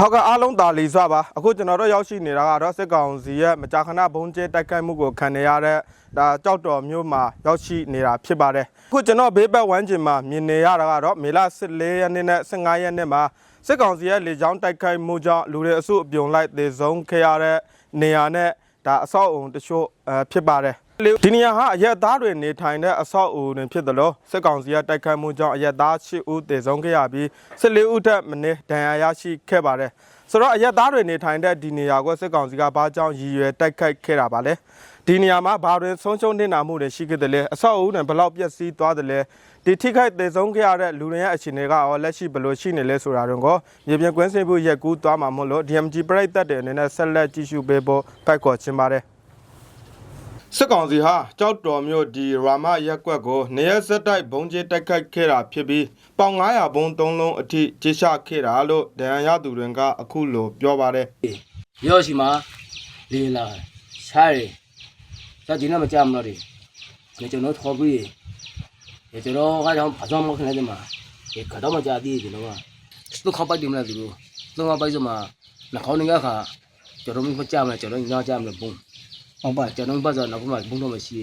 ဟုတ်ကဲ့အားလုံးတာလီစွာပါအခုကျွန်တော်တို့ရောက်ရှိနေတာကတော့စစ်ကောင်စီရဲ့မကြာခဏဘုံကျဲတိုက်ခိုက်မှုကိုခံနေရတဲ့ဒါကြောက်တော်မျိုးမှာရောက်ရှိနေတာဖြစ်ပါတယ်အခုကျွန်တော်ဘေးဘက်ဝမ်းကျင်မှာမြင်နေရတာကတော့မေလ14ရက်နေ့နဲ့15ရက်နေ့မှာစစ်ကောင်စီရဲ့လေကြောင်းတိုက်ခိုက်မှုကြောင့်လူတွေအစုအပြုံလိုက်သေဆုံးခဲ့ရတဲ့နေရာနဲ့ဒါအဆောက်အုံတချို့အဲဖြစ်ပါတယ် ဒီနေရာဟာအရက်သားတွေနေထိုင်တဲ့အဆောက်အဦတွင်ဖြစ်သလိုစစ်ကောင်စီကတိုက်ခိုက်မှုကြောင့်အရက်သား8ဦးသေဆုံးခဲ့ရပြီး14ဦးထက်မနည်းဒဏ်ရာရရှိခဲ့ပါတယ်ဆိုတော့အရက်သားတွေနေထိုင်တဲ့ဒီနေရာကိုစစ်ကောင်စီကဘာကြောင့်ရည်ရွယ်တိုက်ခိုက်ခဲ့တာပါလဲဒီနေရာမှာဘာတွင်ဆုံးရှုံးနေတာမှုတွေရှိခဲ့တယ်လဲအဆောက်အဦတွင်ဘယ်လောက်ပျက်စီးသွားတယ်လဲဒီထိခိုက်သေဆုံးခဲ့ရတဲ့လူတွေရဲ့အခြေအနေကရောလက်ရှိဘယ်လိုရှိနေလဲဆိုတာတော့ကိုမြေပြင်ကွင်းစင်ဖို့ရက်ကူးသွားမှာမို့လို့ DMG ပြိတ်သက်တဲ့အနေနဲ့ဆက်လက်ကြည့်ရှုပေးဖို့ဖိုက်ခေါ်ချင်ပါတယ် စစ်ကောင်စီဟာကြောက်တော်မြို့ဒီရာမရက်ကွက်ကိုနေရက်ဆက်တိုက်ဘုံကျဲတိုက်ခိုက်ခဲ့တာဖြစ်ပြီးပေါင်900ဘုံ3လုံးအထိကြေရှခဲ့တာလို့ဒဏ်ရာရသူတွေကအခုလိုပြောပါတယ်ရောက်ရှိမှာလေးလာရှားတယ်ဒါဒီနေ့မကြမလို့ဒီနေကျွန်တော်ထော်ပြီးရေကျွန်တော်ကတော့အဆောင်မခနဲ့ဒီမှာဒီကတော့မကြသေးဘူးကျွန်တော်ကစတုခပိုက်တယ်မလားသူတို့စတုခပိုက်စမှာနှခေါင်းငါခါကျွန်တော်မကြမလားကျွန်တော်ညကြမလားဘုံ ဟုတ်ပါကျွန်တော်ဘာသာနောက်မှဘုံတော့မရှိ